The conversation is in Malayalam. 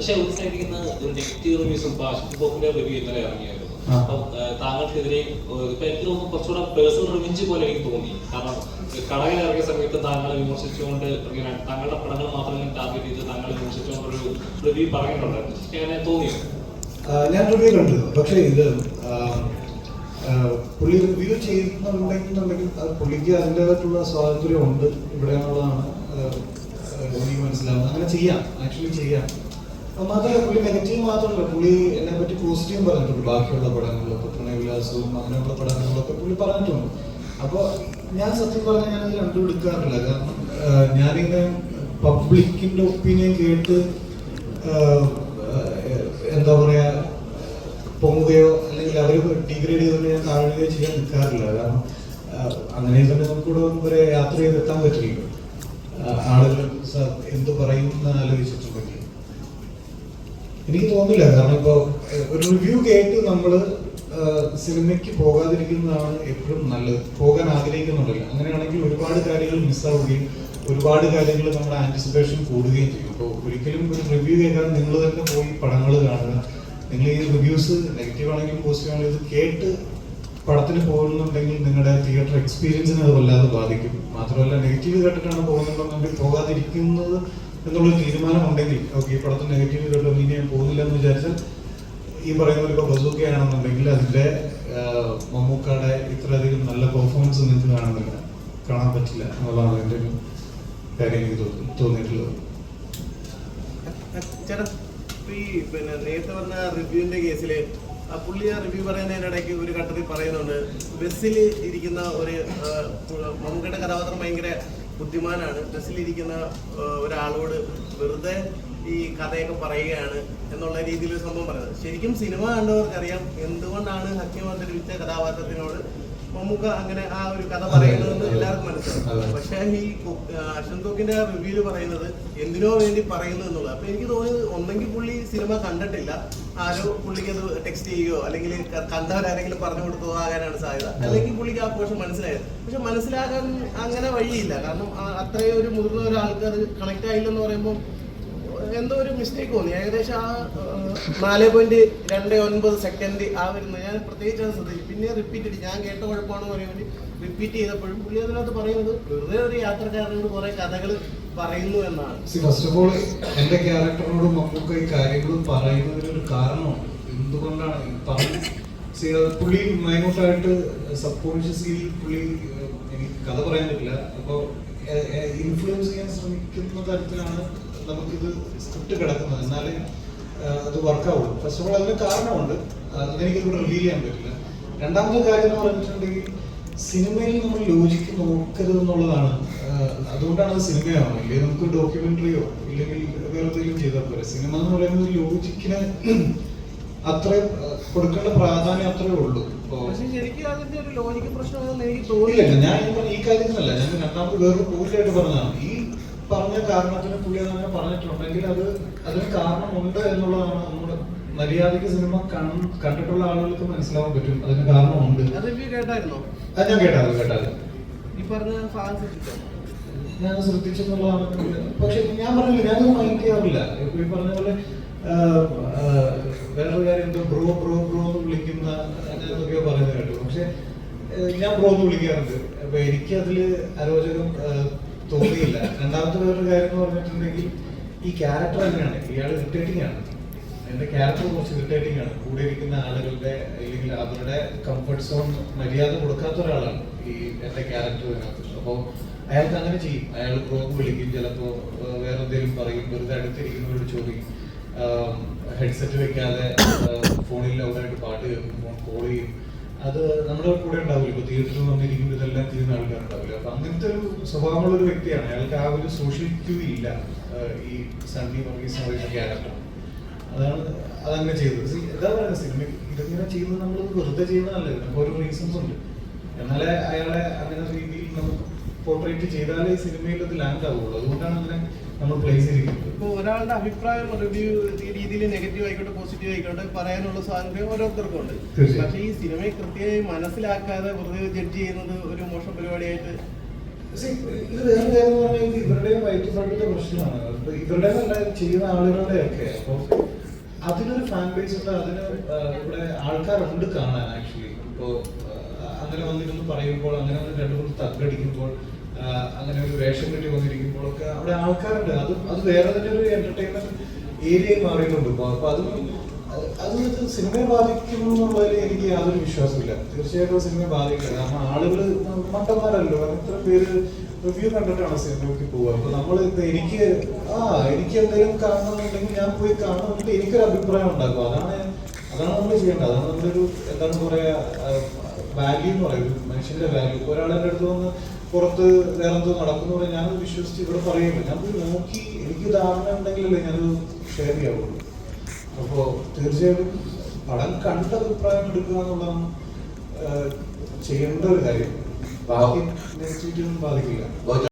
പക്ഷെ നിന്ന് നെഗറ്റീവ് റിവ്യൂസും അശ്വത് ബോക്കിന്റെ റിവ്യൂ ഇന്നലെ ഇറങ്ങിയായിരുന്നു. അപ്പം താങ്കൾക്കെതിരെ ഇപ്പൊ എനിക്ക് തോന്നുന്നു കുറച്ചുകൂടെ പേഴ്സണൽ റിവെഞ്ച് പോലെ എനിക്ക് തോന്നി. കാരണം കടകിൽ ഇറങ്ങിയ സമയത്ത് താങ്കളെ വിമർശിച്ചുകൊണ്ട് ഇങ്ങനെ താങ്കളുടെ പടങ്ങൾ മാത്രം ടാർഗറ്റ് ചെയ്ത് താങ്കളെ വിമർശിച്ചുകൊണ്ട് ഒരു റിവ്യൂ പറഞ്ഞിട്ടുണ്ടായിരുന്നു. അങ്ങനെ തോന്നിയോ? ഞാൻ റിവ്യൂ കണ്ടു. പക്ഷേ ഇത് പുള്ളി റിവ്യൂ ചെയ്യുന്നുണ്ടെങ്കിൽ അത് പുള്ളിക്ക് അതിന്റെതായിട്ടുള്ള സ്വാതന്ത്ര്യം ഉണ്ട് ഇവിടെ എന്നുള്ളതാണ് എനിക്ക് മനസ്സിലാവുന്നത്. അങ്ങനെ ചെയ്യാം. ആക്ച്വലി ചെയ്യാം. മാത്രമല്ല പുള്ളി നെഗറ്റീവ് മാത്രമല്ല. പുള്ളി എന്നെ പറ്റി പോസിറ്റീവ് പറഞ്ഞിട്ടുണ്ട്. ബാക്കിയുള്ള പടങ്ങളിലൊക്കെ പ്രണയവിലാസവും അങ്ങനെയുള്ള പടങ്ങളിലൊക്കെ പുള്ളി പറഞ്ഞിട്ടുണ്ട്. അപ്പോൾ ഞാൻ സത്യം പറഞ്ഞാൽ ഞാനത് കണ്ടുപിടിക്കാറില്ല കാരണം ഞാനിങ്ങനെ പബ്ലിക്കിന്റെ ഒപ്പീനിയൻ കേട്ട് എന്താ പറയാ പൊങ്ങുകയോ അല്ലെങ്കിൽ അവർ ഡിഗ്രേഡ് ചെയ്തുകൊണ്ട് ഞാൻ താഴുകയോ ചെയ്യാൻ നിൽക്കാറില്ല. കാരണം അങ്ങനെ തന്നെ നമുക്കിവിടെ വരെ യാത്ര ചെയ്ത് എത്താൻ പറ്റില്ലല്ലോ ആ, ആളുകൾ എന്ത് പറയും എന്ന് ആലോചിച്ചിട്ടുണ്ടെങ്കിൽ എനിക്ക് തോന്നില്ല കാരണം ഇപ്പോൾ ഒരു റിവ്യൂ കേട്ട് നമ്മൾ സിനിമയ്ക്ക് പോകാതിരിക്കുന്നതാണ് എപ്പോഴും നല്ലത്. പോകാൻ ആഗ്രഹിക്കുന്നുണ്ടല്ലോ. അങ്ങനെയാണെങ്കിൽ ഒരുപാട് കാര്യങ്ങൾ മിസ്സാവുകയും ഒരുപാട് കാര്യങ്ങൾ നമ്മുടെ ആന്റിസിപ്പേഷൻ കൂടുകയും ചെയ്യും. അപ്പോൾ ഒരിക്കലും ഒരു റിവ്യൂ കേൾക്കാതെ നിങ്ങൾ തന്നെ പോയി പടങ്ങൾ കാണുക. നിങ്ങൾ ഈ റിവ്യൂസ് നെഗറ്റീവ് ആണെങ്കിലും പോസിറ്റീവ് ആണെങ്കിലും ഇത് കേട്ട് പടത്തിന് പോകുന്നുണ്ടെങ്കിൽ നിങ്ങളുടെ തിയേറ്റർ എക്സ്പീരിയൻസിനെ അത് വല്ലാതെ ബാധിക്കും. മാത്രമല്ല നെഗറ്റീവ് കേട്ടിട്ടാണ് പോകുന്നുണ്ടെന്നുണ്ടെങ്കിൽ പോകാതിരിക്കുന്നത് എന്നുള്ളൊരു തീരുമാനം ഉണ്ടെങ്കിൽ ഓക്കെ ഈ പടത്തിന് നെഗറ്റീവ് ഇതുകൊണ്ട് ഇനി ഞാൻ പോകുന്നില്ല എന്ന് വിചാരിച്ചാൽ ഈ പറയുന്ന ഒരു ബസൂക്ക ആണെന്നുണ്ടെങ്കിൽ അതിന്റെ ആ, മമ്മൂക്കയുടെ ഇത്രയധികം നല്ല പെർഫോമൻസ് നിങ്ങൾക്ക് കാണുന്നില്ല കാണാൻ പറ്റില്ല എന്നുള്ളതാണ് എന്റെ ഒരു കാര്യം എനിക്ക് തോന്നി- തോന്നിയിട്ടുള്ളത്. പിന്നെ നേരത്തെ പറഞ്ഞ റിവ്യൂവിന്റെ കേസിൽ ആ പുള്ളി ആ റിവ്യൂ പറയുന്നതിനിടയ്ക്ക് ഒരു ഘട്ടത്തിൽ പറയുന്നുണ്ട് ബസ്സിൽ ഇരിക്കുന്ന ഒരു മമ്മൂക്കയുടെ കഥാപാത്രം ഭയങ്കര ബുദ്ധിമാനാണ്. ബസ്സിലിരിക്കുന്ന ഒരാളോട് വെറുതെ ഈ കഥയൊക്കെ പറയുകയാണ് എന്നുള്ള രീതിയിൽ സംഭവം പറയുന്നത്. ശരിക്കും സിനിമ കണ്ടവർക്കറിയാം എന്തുകൊണ്ടാണ് ഹക്കിം അവതരിപ്പിച്ച കഥാപാത്രത്തിനോട് മമ്മൂക്ക അങ്ങനെ ആ ഒരു കഥ പറയുന്നതെന്ന് എല്ലാവർക്കും മനസ്സിലാവും. പക്ഷേ ഈ അശ്വന്തോക്കിന്റെ റിവ്യൂൽ പറയുന്നത് എന്തിനോ വേണ്ടി പറയുന്നു എന്നുള്ളത് അപ്പൊ എനിക്ക് തോന്നിയത് ഒന്നെങ്കിൽ പുള്ളി സിനിമ കണ്ടിട്ടില്ല. ആരോ പുള്ളിക്ക് അത് ടെക്സ്റ്റ് ചെയ്യുകയോ അല്ലെങ്കിൽ കണ്ടവരാരെങ്കിലും പറഞ്ഞു കൊടുത്തോ ആകാനാണ് സാധ്യത. അല്ലെങ്കിൽ പുള്ളിക്ക് ആ പോഷൻ മനസ്സിലായത്. പക്ഷെ മനസ്സിലാകാൻ അങ്ങനെ വഴിയില്ല. കാരണം അത്രയും ഒരു മുതിർന്ന ഒരാൾക്ക് അത് കണക്ട് ആയില്ലെന്ന് പറയുമ്പോൾ എന്തോ ഒരു മിസ്റ്റേക്ക് തോന്നി. ഏകദേശം ആ നാല് പോയിന്റ് രണ്ട് ഒൻപത് സെക്കൻഡ് ആ വരുന്നത്. ഞാൻ പ്രത്യേകിച്ച് അത് ശ്രദ്ധിച്ചു പിന്നെ റിപ്പീറ്റ് ചെയ്തു ഞാൻ കേട്ട കുഴപ്പമാണെന്ന് പറയാൻ വേണ്ടി റിപ്പീറ്റ് ചെയ്തപ്പോഴും പുള്ളി അതിനകത്ത് പറയുന്നത് വെറുതെ ഒരു യാത്രക്കാരനോട് കുറെ കഥകൾ പറയുന്നു എന്നാണ്. ഫസ്റ്റ് ഓഫ് ഓൾ എന്റെ ക്യാരക്ടറിനോട് മമ്മൂക്ക ഈ കാര്യങ്ങൾ പറയുന്നതിനൊരു കാരണമാണ് എന്തുകൊണ്ടാണ് പറഞ്ഞ പുള്ളി മൈനോട്ടായിട്ട് സബ് കോൺഷ്യസ്ലി പുള്ളി എനിക്ക് കഥ പറയാൻ പറ്റില്ല. അപ്പോൾ ഇൻഫ്ലുവൻസ് ചെയ്യാൻ ശ്രമിക്കുന്ന തരത്തിലാണ് നമുക്കിത് സ്ക്രിപ്റ്റ് കിടക്കുന്നത് എന്നാലേ അത് വർക്കാവുള്ളൂ ഫസ്റ്റ് ഓഫ് ഓൾ അതിന് കാരണമുണ്ട്. അതെനിക്കിവിടെ റിവീൽ ചെയ്യാൻ പറ്റില്ല. രണ്ടാമത്തെ കാര്യം എന്ന് പറഞ്ഞിട്ടുണ്ടെങ്കിൽ സിനിമയിൽ നമ്മൾ ലോജിക്ക് നോക്കരുത് എന്നുള്ളതാണ് അതുകൊണ്ടാണ് അത് സിനിമയാവുന്നത്. ഇല്ലെങ്കിൽ നമുക്ക് ഡോക്യുമെന്ററിയോ ഇല്ലെങ്കിൽ വേറെ എന്തെങ്കിലും ചെയ്താൽ പോരെ. സിനിമ എന്ന് പറയുന്നത് ലോജിക്കിന് അത്രയും ആഹ് കൊടുക്കേണ്ട പ്രാധാന്യം അത്രേ ഉള്ളൂ. ഇല്ല തോന്നിയില്ല ഞാൻ ഈ കാര്യത്തിനല്ല ഞാൻ രണ്ടാമത് വേറൊരു കൂടുതലായിട്ട് പറഞ്ഞതാണ്. ഈ പറഞ്ഞ കാരണത്തിന് പുള്ളി അങ്ങനെ പറഞ്ഞിട്ടുണ്ടെങ്കിൽ അത് അതിന് കാരണമുണ്ട് എന്നുള്ളതാണ് നമ്മുടെ മര്യാദയ്ക്ക് സിനിമ കണ്ടിട്ടുള്ള ആളുകൾക്ക് മനസ്സിലാവാൻ പറ്റും. അതിന് കാരണമുണ്ട്. അത് റിവ്യൂ കേട്ടായിരുന്നോ? അത് ഞാൻ ഞാൻ ശ്രദ്ധിച്ചെന്നുള്ളതാണ് പക്ഷെ ഞാൻ പറഞ്ഞില്ല ഞാൻ മൈൻഡ് ചെയ്യാറില്ല. ഈ പറഞ്ഞ പോലെ വേറൊരു കാര്യം എന്തോ ബ്രോ ബ്രോ ബ്രോ എന്ന് വിളിക്കുന്ന ഞാൻ എന്തൊക്കെയോ പറയുന്നത് കേട്ടു. പക്ഷെ ഞാൻ ബ്രോ എന്ന് വിളിക്കാറുണ്ട്. അപ്പൊ എനിക്ക് അതിൽ അരോചകം തോന്നിയില്ല. രണ്ടാമത്തെ വേറൊരു കാര്യം എന്ന് പറഞ്ഞിട്ടുണ്ടെങ്കിൽ ഈ ക്യാരക്ടർ തന്നെയാണ്. ഇയാൾ ഇറിറ്റേറ്റിംഗ് ആണ്. എന്റെ ക്യാരക്ടർ കുറച്ച് ഇറിറ്റേറ്റിംഗ് ആണ്. കൂടെ ഇരിക്കുന്ന ആളുകളുടെ അല്ലെങ്കിൽ അവരുടെ കംഫർട്ട് സോൺ മര്യാദ കൊടുക്കാത്ത ഒരാളാണ് ഈ എന്റെ ക്യാരക്ടർ ഇതിനകത്ത്. അപ്പോൾ അയാൾക്ക് അങ്ങനെ ചെയ്യും. അയാൾ പ്രോക്ക് വിളിക്കും. ചിലപ്പോ ഏഹ്, വേറെ എന്തെങ്കിലും പറയും. വെറുതെ അടുത്തിരിക്കുന്നവരോട് ചോദിക്കും. ഹെഡ്സെറ്റ് വെക്കാതെ ഫോണിൽ ലൗഡായിട്ട് പാട്ട് കേൾക്കും. ഫോൺ കോൾ ചെയ്യും. അത് നമ്മുടെ കൂടെ ഉണ്ടാവില്ല? ഇപ്പൊ തിയേറ്ററിൽ വന്നിരിക്കുമ്പോൾ ഇതെല്ലാം ചെയ്യുന്ന ആൾക്കാരുണ്ടാവില്ല? അപ്പൊ അങ്ങനത്തെ ഒരു സ്വഭാവമുള്ള ഒരു വ്യക്തിയാണ്. അയാൾക്ക് ആ ഒരു സോഷ്യൽ ക്യൂ ഇല്ല. ഈ സണ്ണി വർഗീസ് പറയുന്ന ക്യാരക്ടർ അതാണ് അതങ്ങനെ ചെയ്തത്. എന്താ പറയുക സിനിമ ഇതിങ്ങനെ ചെയ്യുന്നത് നമ്മൾ വെറുതെ ചെയ്യുന്നതല്ല. ഇതിനൊക്കെ ഓരോ റീസൺസ് ഉണ്ട്. എന്നാലേ അയാളെ പോർട്രേറ്റ് ചെയ്താലേ സിനിമയിൽ അത് ലാൻഡ് ആവുള്ളൂ. അതുകൊണ്ടാണ് അങ്ങനെ നമ്മൾ പ്ലേസ് ചെയ്തിരിക്കുന്നത് ഇപ്പോൾ ഒരാളുടെ അഭിപ്രായം റിവ്യൂ ഈ രീതിയിൽ നെഗറ്റീവ് ആയിക്കോട്ടെ പോസിറ്റീവ് ആയിക്കോട്ടെ പറയാനുള്ള സ്വാതന്ത്ര്യം ഓരോരുത്തർക്കും ഉണ്ട് പക്ഷേ ഈ സിനിമയെ കൃത്യമായി മനസ്സിലാക്കാതെ വെറുതെ ജഡ്ജ് ചെയ്യുന്നത് ഒരു മോശം പരിപാടിയായിട്ട് ഇത് വേറെ കാര്യം എന്ന് പറഞ്ഞാൽ ഇത് ഇവരുടെയും വൈറ്റ് ഫണ്ടിന്റെ പ്രശ്നമാണ്. ഇവരുടെ ചെയ്യുന്ന ആളുകളുടെ ഒക്കെ അപ്പൊ അതിനൊരു ഫാൻ ബേസ് ഉണ്ട് അതിന് ഇവിടെ ആൾക്കാരുണ്ട് കാണാൻ ആക്ച്വലി ഇപ്പോ അങ്ങനെ വന്നിരുന്ന് പറയുമ്പോൾ അങ്ങനെ വന്ന് രണ്ടു മൂന്ന് തగ్గടിക്കുമ്പോൾ അങ്ങനെ ഒരു വേഷം കെട്ടി വന്നിരിക്കുമ്പോഴൊക്കെ അവിടെ ആൾക്കാരുണ്ട്. അത് അത് വേറെ തന്നെ ഒരു എന്റർടൈൻമെന്റ് ഏരിയ മാറിയിട്ടുണ്ട്. ഇപ്പൊ അപ്പൊ അതും അത് സിനിമയെ ബാധിക്കുന്നു എന്നുള്ളതിൽ എനിക്ക് യാതൊരു വിശ്വാസമില്ല. തീർച്ചയായിട്ടും സിനിമയെ ബാധിക്കില്ല. കാരണം ആളുകൾ മണ്ടന്മാരല്ലോ. എത്ര പേര് റിവ്യൂ കണ്ടിട്ടാണ് സിനിമയ്ക്ക് പോവുക. അപ്പൊ നമ്മൾ എനിക്ക് ആ എനിക്ക് എന്തെങ്കിലും കാണണമെന്നുണ്ടെങ്കിൽ ഞാൻ പോയി കാണണമെന്നുണ്ടെങ്കിൽ എനിക്കൊരു അഭിപ്രായം ഉണ്ടാക്കും അതാണ് അതാണ് നമ്മൾ ചെയ്യേണ്ടത്. അതാണ് നമ്മളൊരു എന്താണ് പറയാ വാല്യൂ എന്ന് പറയുന്നത് മനുഷ്യന്റെ വാല്യൂ ഒരാളെ അടുത്ത് വന്ന് പുറത്ത് വേറെ എന്തോ നടക്കുന്നു പറഞ്ഞാൽ ഞാനത് വിശ്വസിച്ച് ഇവിടെ പറയുമ്പോൾ ഞാൻ പോയി നോക്കി. എനിക്ക് ധാരണ ഉണ്ടെങ്കിലല്ലേ ഞാനത് ഷെയർ ചെയ്യാവുള്ളൂ. അപ്പോ തീർച്ചയായിട്ടും പടം കണ്ട അഭിപ്രായം എടുക്കുക എന്നുള്ളതാണ് ചെയ്യേണ്ട ഒരു കാര്യം. ബാക്കി ബാധിക്കില്ല.